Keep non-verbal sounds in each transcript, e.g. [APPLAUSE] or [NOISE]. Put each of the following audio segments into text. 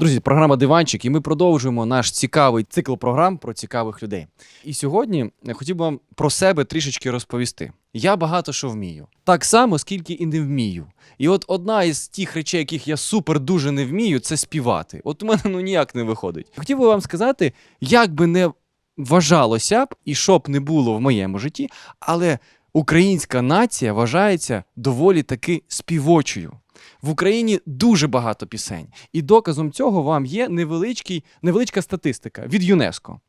Друзі, програма Диванчик, і ми продовжуємо наш цікавий цикл програм про цікавих людей. І сьогодні я хотів би вам про себе трішечки розповісти. Я багато що вмію. Так само, скільки і не вмію. І от одна із тих речей, яких я супер дуже не вмію, це співати. От у мене ну ніяк не виходить. Хотів би вам сказати, як би не вважалося б і що б не було в моєму житті, але українська нація вважається доволі таки співочою. В Україні дуже багато пісень, і доказом цього вам є невеличкий, невеличка статистика від ЮНЕСКО.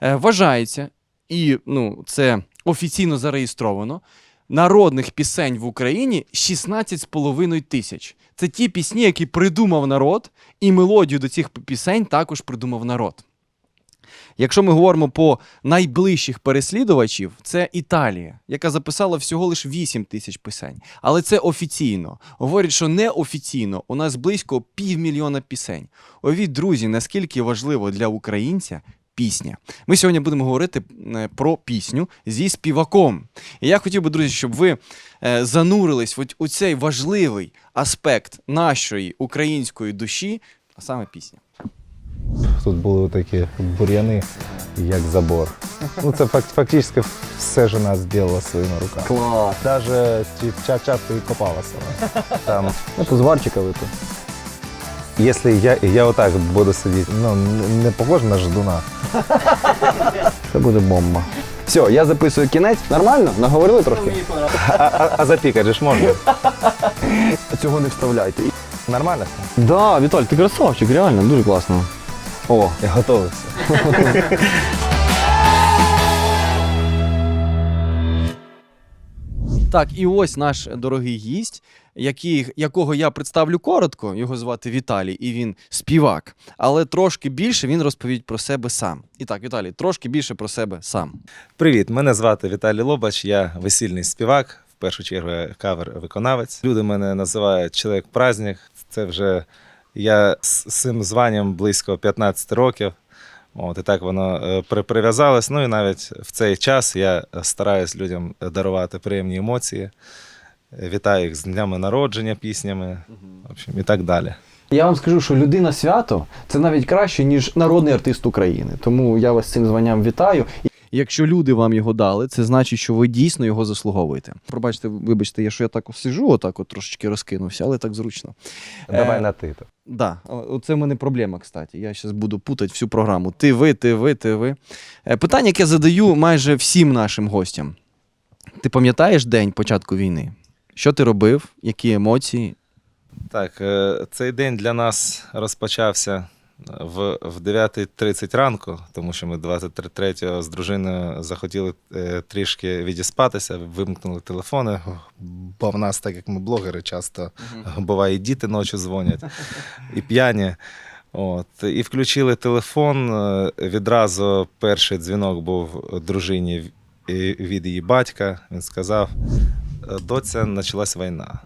Е, вважається, і ну, це офіційно зареєстровано. Народних пісень в Україні 16,5 тисяч. Це ті пісні, які придумав народ, і мелодію до цих пісень також придумав народ. Якщо ми говоримо по найближчих переслідувачів, це Італія, яка записала всього лише 8 тисяч пісень. Але це офіційно. Говорять, що неофіційно у нас близько півмільйона пісень. Овіть, друзі, наскільки важливо для українця пісня. Ми сьогодні будемо говорити е, про пісню зі співаком. І я хотів би, друзі, щоб ви е, занурились у цей важливий аспект нашої української душі, а саме пісня. Тут були такі бур'яни, як забор. Ну, це фак- фактично все жена зробила своїми руками. Клас. Навіть ча- часто і копала сама. [LAUGHS] Там, Ну, то зварчика випив. якщо я, я отак буду сидіти, ну, не похож на ждуна. Це буде бомба. Все, я записую кінець. Нормально? Наговорили трошки? А, а, а запікати ж можна. [LAUGHS] Цього не вставляйте. Нормально? Да, Віталь, ти красавчик, реально, дуже класно. О, Я готовився. Так, і ось наш дорогий гість, який, якого я представлю коротко. Його звати Віталій, і він співак. Але трошки більше він розповість про себе сам. І так, Віталій, трошки більше про себе сам. Привіт, мене звати Віталій Лобач, я весільний співак, в першу чергу кавер-виконавець. Люди мене називають чоловік праздник. Це вже я з цим званням близько 15 років. От, і так воно е, прив'язалось. Ну і навіть в цей час я стараюсь людям дарувати приємні емоції. Вітаю їх з днями народження піснями, в общем, і так далі. я вам скажу, що людина свято це навіть краще, ніж народний артист України. Тому я вас з цим званням вітаю. Якщо люди вам його дали, це значить, що ви дійсно його заслуговуєте. Пробачте, вибачте, я що я так сижу, отак от трошечки розкинувся, але так зручно. Давай Е, на ти. то. Да, це в мене проблема, кстати. Я зараз буду путати всю програму. Ти ви, ти ви, ти ви. Е, Питання, яке задаю майже всім нашим гостям. Ти пам'ятаєш день початку війни? Що ти робив? Які емоції? Так, е, цей день для нас розпочався в, в 9.30 ранку, тому що ми 23-го з дружиною захотіли е, трішки відіспатися, вимкнули телефони, бо в нас, так як ми блогери, часто буває і діти ночі дзвонять, і п'яні. От, і включили телефон. е, Відразу перший дзвінок був дружині від її батька. Він сказав: «Е, доця, почалась війна.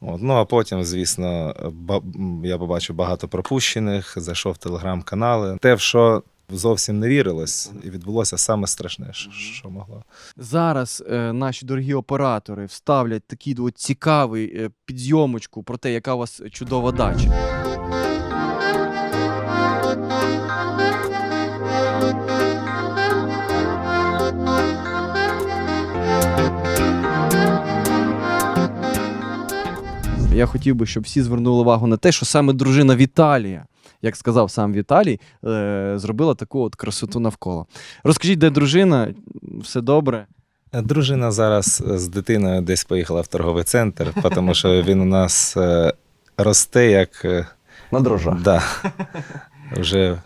От, ну а потім, звісно, ба- я побачив багато пропущених, зайшов в телеграм-канали. Те, в що зовсім не вірилось, і відбулося саме страшне, що, могло. Зараз е, наші дорогі оператори вставлять такий цікавий е, підйомочку про те, яка у вас чудова дача. Я хотів би, щоб всі звернули увагу на те, що саме дружина Віталія, як сказав сам Віталій, е, зробила таку от красоту навколо. Розкажіть, де дружина? Все добре? Дружина зараз з дитиною десь поїхала в торговий центр, тому що він у нас е, росте як е, На дрожжах. да, вже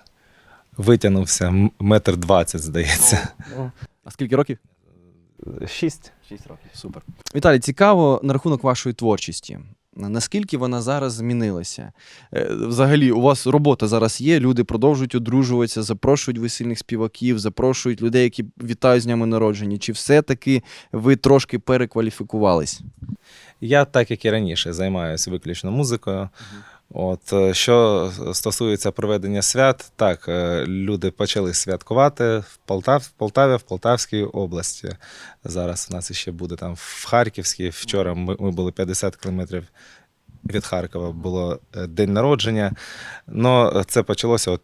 витягнувся метр двадцять, здається. А скільки років? Шість. Шість років. Супер. Віталій, цікаво на рахунок вашої творчості. Наскільки вона зараз змінилася? Е, Взагалі, у вас робота зараз є, люди продовжують одружуватися, запрошують весільних співаків, запрошують людей, які вітають з днями народження. Чи все-таки ви трошки перекваліфікувались? Я, так як і раніше, займаюся виключно музикою. От е, що стосується проведення свят, так е, люди почали святкувати в Полтав, в Полтаві, в Полтавській області. Зараз у нас ще буде там в Харківській. Вчора ми, ми були 50 кілометрів від Харкова було е, день народження. Но це почалося от,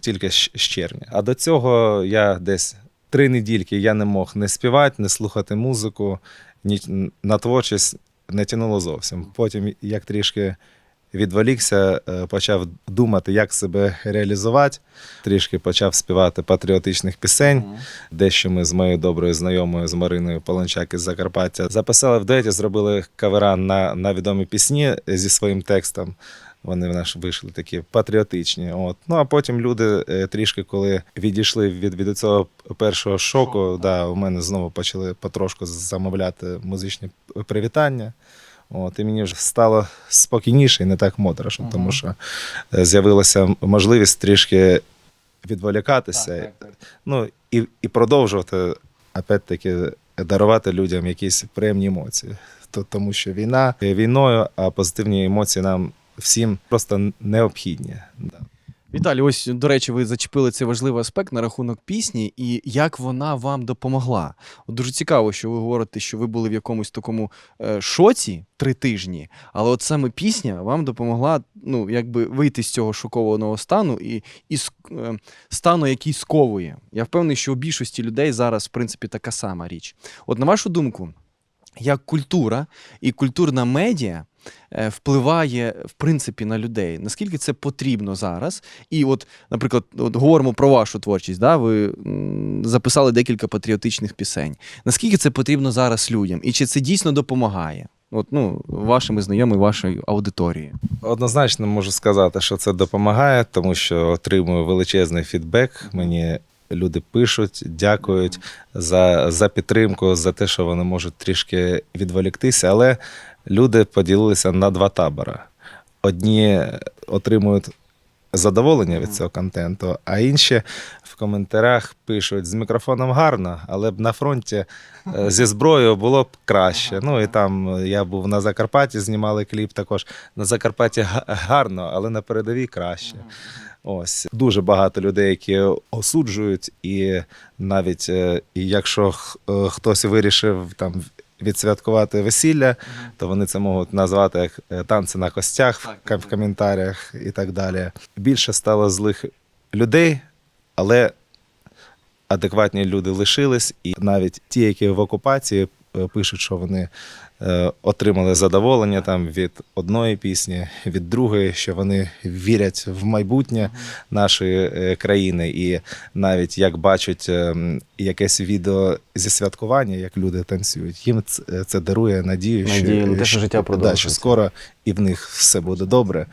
тільки з червня. А до цього я десь три недільки я не мог не співати, не слухати музику, ні, на творчість не тянуло зовсім. Потім, як трішки відволікся, е, почав думати, як себе реалізувати. Трішки почав співати патріотичних пісень. Дещо ми з моєю доброю знайомою з Мариною Полончак із Закарпаття записали в дуеті, зробили кавера на, на відомі пісні зі своїм текстом. Вони в нас вийшли такі патріотичні. От. Ну а потім люди е, трішки, коли відійшли від, від цього першого шоку, да, у мене знову почали потрошку замовляти музичні привітання. От, і мені вже стало спокійніше і не так моторошно, Мгм. тому що е, з'явилася можливість трішки відволікатися. так Ну і, і продовжувати, опять-таки, дарувати людям якісь приємні емоції. Тому що війна є війною, а позитивні емоції нам всім просто необхідні. Віталій, ось до речі, ви зачепили цей важливий аспект на рахунок пісні і як вона вам допомогла. От дуже цікаво, що ви говорите, що ви були в якомусь такому е, шоці три тижні, але от саме пісня вам допомогла ну, якби вийти з цього шокованого стану і, і е, стану, який сковує. Я впевнений, що у більшості людей зараз, в принципі, така сама річ. От на вашу думку, як культура і культурна медіа впливає в принципі на людей. Наскільки це потрібно зараз? І от, наприклад, от говоримо про вашу творчість. Да? Ви записали декілька патріотичних пісень. Наскільки це потрібно зараз людям? І чи це дійсно допомагає? От, ну, вашими знайомими, вашої аудиторії. Однозначно можу сказати, що це допомагає, тому що отримую величезний фідбек. Мені люди пишуть, дякують за, за підтримку, за те, що вони можуть трішки відволіктися. Але люди поділилися на два табори. Одні отримують задоволення від цього контенту, а інші в коментарях пишуть з мікрофоном гарно, але б на фронті е, зі зброєю було б краще. Ну і там я був на Закарпатті, знімали кліп також. На Закарпатті гарно, але на передовій краще. Ось дуже багато людей, які осуджують, і навіть е, і якщо е, хтось вирішив там відсвяткувати весілля, то вони це можуть назвати як е, танці на костях в, коментарях і так далі. Більше стало злих людей, але адекватні люди лишились, і навіть ті, які в окупації е, пишуть, що вони отримали задоволення там від одної пісні, від другої, що вони вірять в майбутнє нашої е, країни, і навіть як бачать е, якесь відео зі святкування, як люди танцюють, їм це, дарує надію, Надію на те, що життя да, що скоро і в них все буде добре,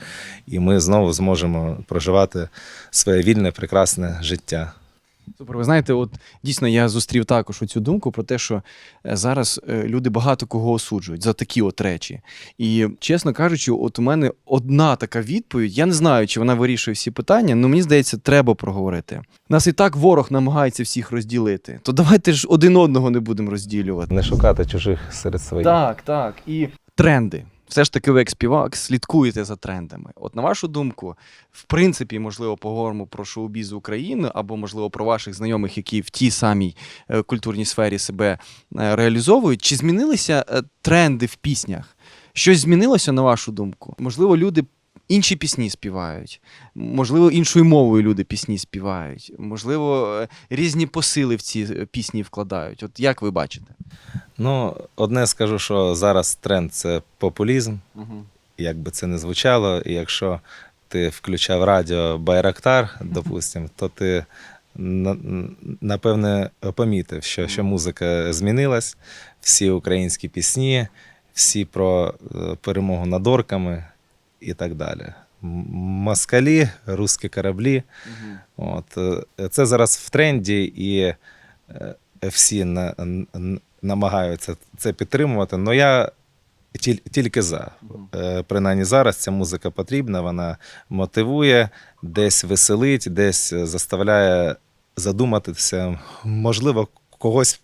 і ми знову зможемо проживати своє вільне, прекрасне життя. Супер. Ви знаєте, от дійсно я зустрів також цю думку про те, що е, зараз е, люди багато кого осуджують за такі от речі. І чесно кажучи, от у мене одна така відповідь. Я не знаю, чи вона вирішує всі питання, але мені здається, треба проговорити. Нас і так ворог намагається всіх розділити. То давайте ж один одного не будемо розділювати. Не шукати чужих серед своїх. Так, так. І тренди. Все ж таки, ви як співак слідкуєте за трендами. От на вашу думку, в принципі, можливо, поговоримо про шоу-біз України, або, можливо, про ваших знайомих, які в тій самій е, культурній сфері себе е, реалізовують. Чи змінилися е, тренди в піснях? Щось змінилося на вашу думку? Можливо, люди інші пісні співають, можливо, іншою мовою люди пісні співають, можливо, е, різні посили в ці е, пісні вкладають. От як ви бачите? Ну, одне скажу, що зараз тренд це популізм, Угу. як би це не звучало, і якщо ти включав радіо Байрактар, допустим, то ти напевне помітив, що, що музика змінилась, всі українські пісні, всі про е, перемогу над орками і так далі. Москалі, русські кораблі. От, е, це зараз в тренді, і всі на, н- намагаються це підтримувати. але я тіль- тільки за. Е, Принаймні зараз ця музика потрібна, вона мотивує, десь веселить, десь заставляє задуматися. Можливо, когось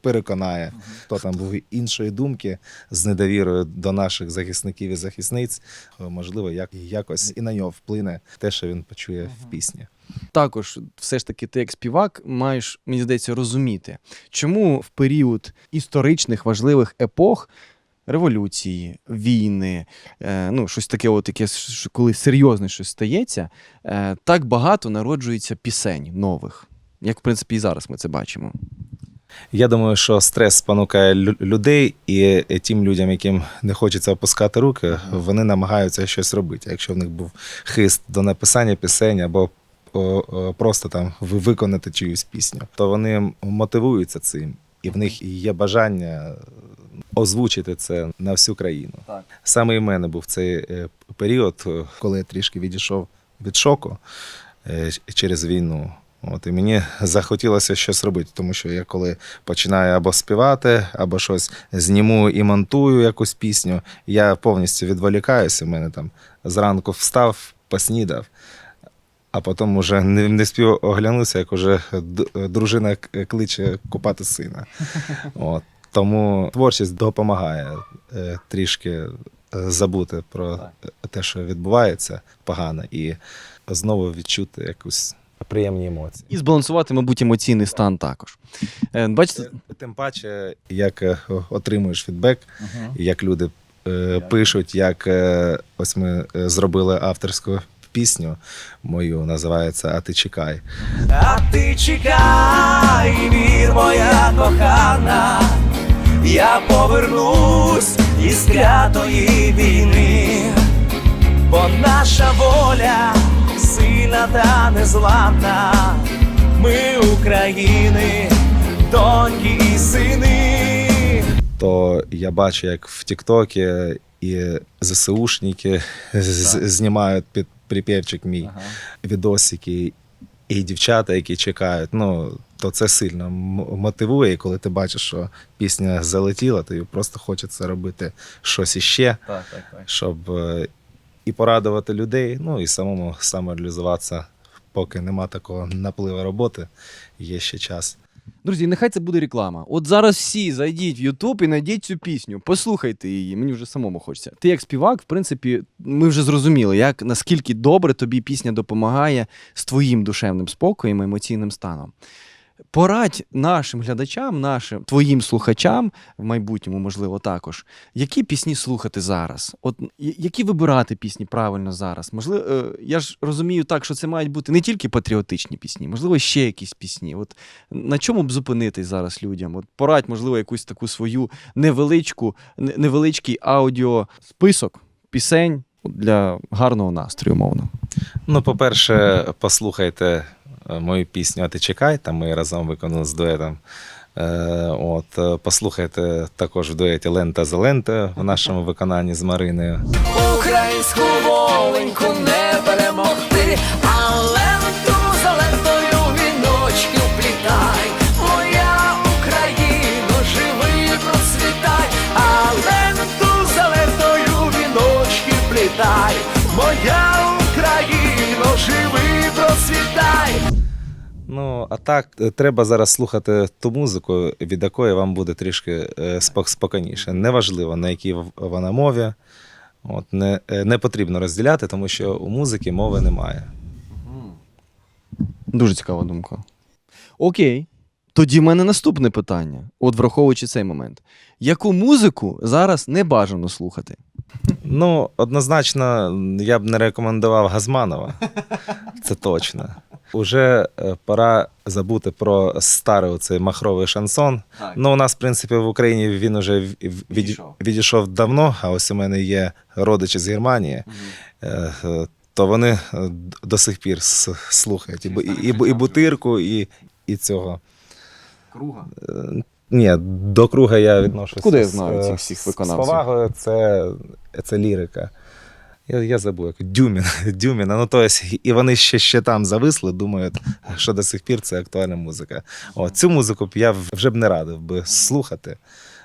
переконає, хто там був іншої думки з недовірою до наших захисників і захисниць. Е, Можливо, як, якось і на нього вплине те, що він почує в пісні. також все ж таки ти як співак маєш, мені здається, розуміти, чому в період історичних важливих епох революції, війни, е, ну, щось таке, от, яке, коли серйозне щось стається, е, так багато народжується пісень нових. Як, в принципі, і зараз ми це бачимо. Я думаю, що стрес спонукає лю- людей, і тим людям, яким не хочеться опускати руки, вони намагаються щось робити. Якщо в них був хист до написання пісень або просто там ви- виконати чиюсь пісню, то вони мотивуються цим, і в них є бажання озвучити це на всю країну. Так. Саме і в мене був цей е, період, е, коли я трішки відійшов від шоку е, через війну. От, і мені захотілося щось робити, тому що я коли починаю або співати, або щось зніму і монтую якусь пісню, я повністю відволікаюся. У мене там зранку встав, поснідав, а потім вже не, не спів оглянувся, як уже дружина кличе купати сина. [LAUGHS] От. Тому творчість допомагає е, трішки е, забути про те, що відбувається погано, і знову відчути якусь приємні емоції. І збалансувати, мабуть, емоційний стан також. Е, Бачите, Тим паче, як е, отримуєш фідбек, як люди е, пишуть, як е, ось ми е, зробили авторську пісню мою, називається А ти чекай. А ти чекай, вір, моя кохана, я повернусь із клятої війни, бо наша воля та незламна. Ми України, доньки і сини. То я бачу, як в Тіктокі і ЗСУшники знімають під припівчик мій відосики, і дівчата, які чекають. Ну, то це сильно мотивує, і коли ти бачиш, що пісня залетіла, тобі просто хочеться робити щось іще, так, так, так. щоб е, і порадувати людей, ну і самому самореалізуватися, поки нема такого напливу роботи, є ще час. Друзі, нехай це буде реклама. От зараз всі зайдіть в Ютуб і знайдіть цю пісню, послухайте її. Мені вже самому хочеться. Ти як співак, в принципі, ми вже зрозуміли, як наскільки добре тобі пісня допомагає з твоїм душевним спокоєм, емоційним станом. Порадь нашим глядачам, нашим твоїм слухачам, в майбутньому, можливо, також, які пісні слухати зараз? От які вибирати пісні правильно зараз? Можливо, е, я ж розумію так, що це мають бути не тільки патріотичні пісні, можливо, ще якісь пісні. От на чому б зупинитись зараз людям? От порадь, можливо, якусь таку свою невеличку, не- невеличкий аудіосписок пісень для гарного настрою, мовно. Ну, по-перше, послухайте мою пісню А ти чекай, там ми разом виконали з дуетом. Е, От, е, послухайте також в дуеті Лента за лента в нашому виконанні з Мариною. Українську воленьку не перемогти, Ну, а так, е, треба зараз слухати ту музику, від якої вам буде трішки е, спокійніше. Неважливо, на якій вона мові. От, не, е, не потрібно розділяти, тому що у музики мови немає. Дуже цікава думка. Окей. Тоді в мене наступне питання, от враховуючи цей момент. Яку музику зараз не бажано слухати? Ну, однозначно, я б не рекомендував Газманова. Це точно. Уже е, пора забути про старий оцей махровий шансон. Ну, у нас, в принципі, в Україні він уже в- в- від- Відійшов. відійшов давно, а ось у мене є родичі з Германії. Е, То вони до сих пір слухають і, і, і, і бутирку, і, і цього. Круга. Ні, до круга я відношуся. Куди я знаю з- цих всіх виконавців? З повагою це, це лірика. Я, я забув, як Дюмін. [LAUGHS] Дюміна. Ну, то есть, і вони ще, ще там зависли, думають, що до сих пір це актуальна музика. О, цю музику б я вже б не радив би слухати.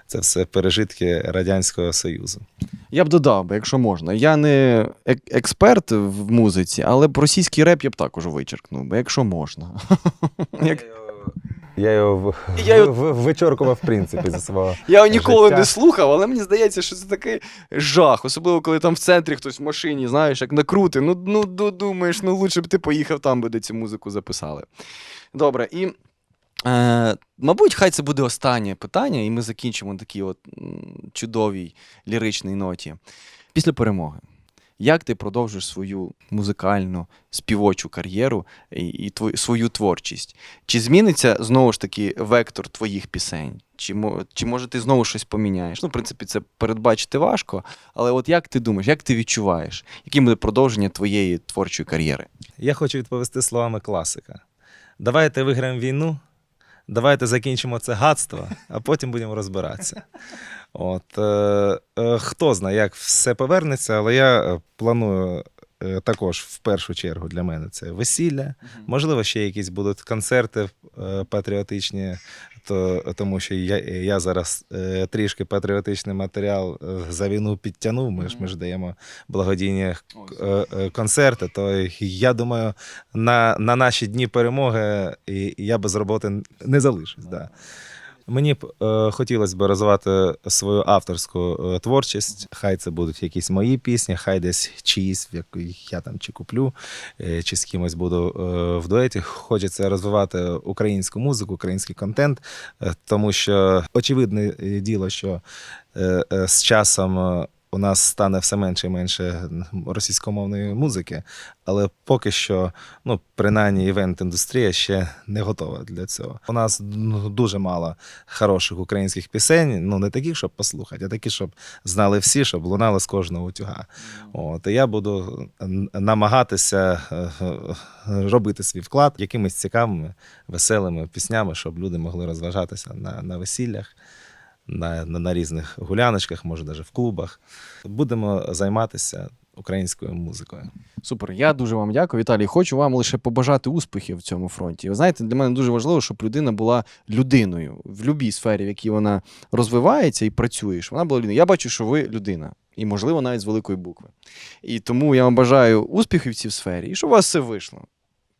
Це все пережитки Радянського Союзу. Я б додав би, якщо можна. Я не ек- експерт в музиці, але б російський реп я б також вичеркнув, би, якщо можна. [LAUGHS] Я його, Я його- вичоркував, в принципі, за свого. Я його ніколи життя. не слухав, але мені здається, що це такий жах. Особливо, коли там в центрі хтось в машині, знаєш, як накрути. Ну, ну думаєш, ну лучше б ти поїхав там, би де цю музику записали. Добре, і Е, мабуть, хай це буде останнє питання, і ми закінчимо на такій от чудовій ліричній ноті. Після перемоги. Як ти продовжиш свою музикальну співочу кар'єру і, і твою, свою творчість? Чи зміниться знову ж таки вектор твоїх пісень? Чи, чи може ти знову щось поміняєш? Ну, в принципі, це передбачити важко, але от як ти думаєш, як ти відчуваєш, яким буде продовження твоєї творчої кар'єри? Я хочу відповісти словами класика. Давайте виграємо війну, давайте закінчимо це гадство, а потім будемо розбиратися. От, е, е, хто знає, як все повернеться, але я е, планую також в першу чергу для мене це весілля. Можливо, ще якісь будуть концерти е, патріотичні, то, тому що я, я зараз е, трішки патріотичний матеріал е, за війну підтягнув. Ми ж ми ж даємо благодійні е, е, концерти. То я думаю, на, на наші дні перемоги я без роботи не залишусь. Да. Мені б е, хотілося б розвивати свою авторську е, творчість. Хай це будуть якісь мої пісні, хай десь чиїсь, яких я там чи куплю, е, чи з кимось буду е, в дуеті. Хочеться розвивати українську музику, український контент, е, тому що очевидне е, діло, що е, е, з часом. У нас стане все менше і менше російськомовної музики, але поки що, ну, принаймні, івент-індустрія ще не готова для цього. У нас ну, дуже мало хороших українських пісень, ну не таких, щоб послухати, а такі, щоб знали всі, щоб лунали з кожного утюга. От, і я буду намагатися е, е, робити свій вклад якимись цікавими, веселими піснями, щоб люди могли розважатися на, на весіллях. На, на, на різних гуляночках, може, навіть в клубах. Будемо займатися українською музикою. Супер, я дуже вам дякую, Віталій. Хочу вам лише побажати успіхів в цьому фронті. Ви знаєте, для мене дуже важливо, щоб людина була людиною в будь-якій сфері, в якій вона розвивається і працює. Щоб вона була людиною. Я бачу, що ви людина, і, можливо, навіть з великої букви. І тому я вам бажаю успіхів в цій сфері, і щоб у вас все вийшло.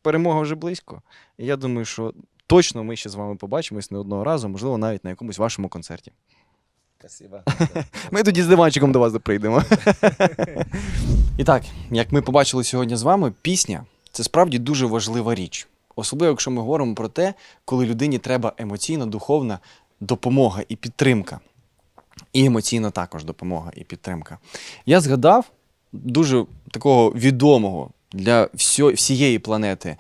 Перемога вже близько. І я думаю, що точно ми ще з вами побачимось не одного разу, можливо, навіть на якомусь вашому концерті. Спасибо. [LAUGHS] Ми тоді з диванчиком до вас прийдемо. [LAUGHS] І так, як ми побачили сьогодні з вами, пісня це справді дуже важлива річ. Особливо, якщо ми говоримо про те, коли людині треба емоційна, духовна допомога і підтримка. І емоційна також допомога і підтримка. Я згадав дуже такого відомого для всієї планети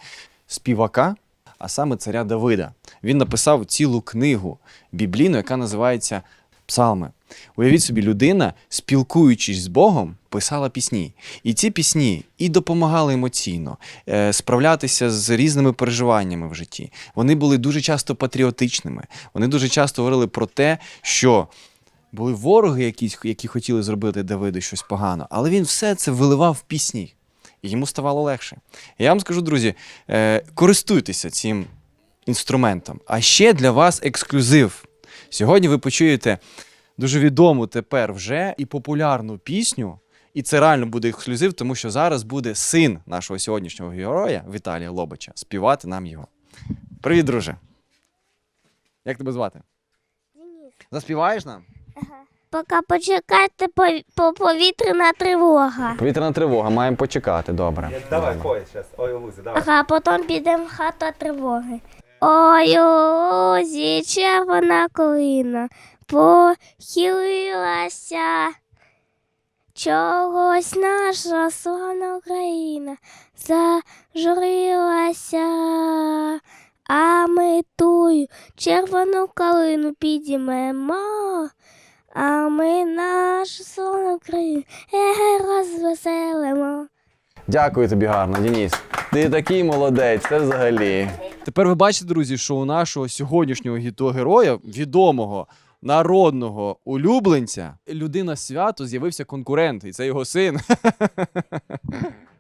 співака, а саме царя Давида. Він написав цілу книгу біблійну, яка називається Псалми. Уявіть собі, людина, спілкуючись з Богом, писала пісні. І ці пісні і допомагали емоційно е, справлятися з різними переживаннями в житті. Вони були дуже часто патріотичними. Вони дуже часто говорили про те, що були вороги, якісь, які хотіли зробити Давиду щось погано, але він все це виливав в пісні. І йому ставало легше. Я вам скажу, друзі, е, користуйтеся цим інструментом. А ще для вас ексклюзив. Сьогодні ви почуєте дуже відому тепер вже і популярну пісню. І це реально буде ексклюзив, тому що зараз буде син нашого сьогоднішнього героя Віталія Лобача співати нам його. Привіт, друже. Як тебе звати? Заспіваєш нам? Поки почекайте по- повітряна тривога. Повітряна тривога, маємо почекати, добре. Давай, пой зараз. Ой, Лузі, давай. Ага, потім підемо в хату тривоги. Ой, у лузі червона колина похилилася. Чогось наша славна Україна зажурилася. А ми тую червону калину підіймемо. А ми нашу славну Україну розвеселимо. Дякую тобі гарно, Дініс. Ти такий молодець, це взагалі. Тепер ви бачите, друзі, що у нашого сьогоднішнього героя, відомого народного улюбленця, людина свято з'явився конкурент, і це його син. [LAUGHS]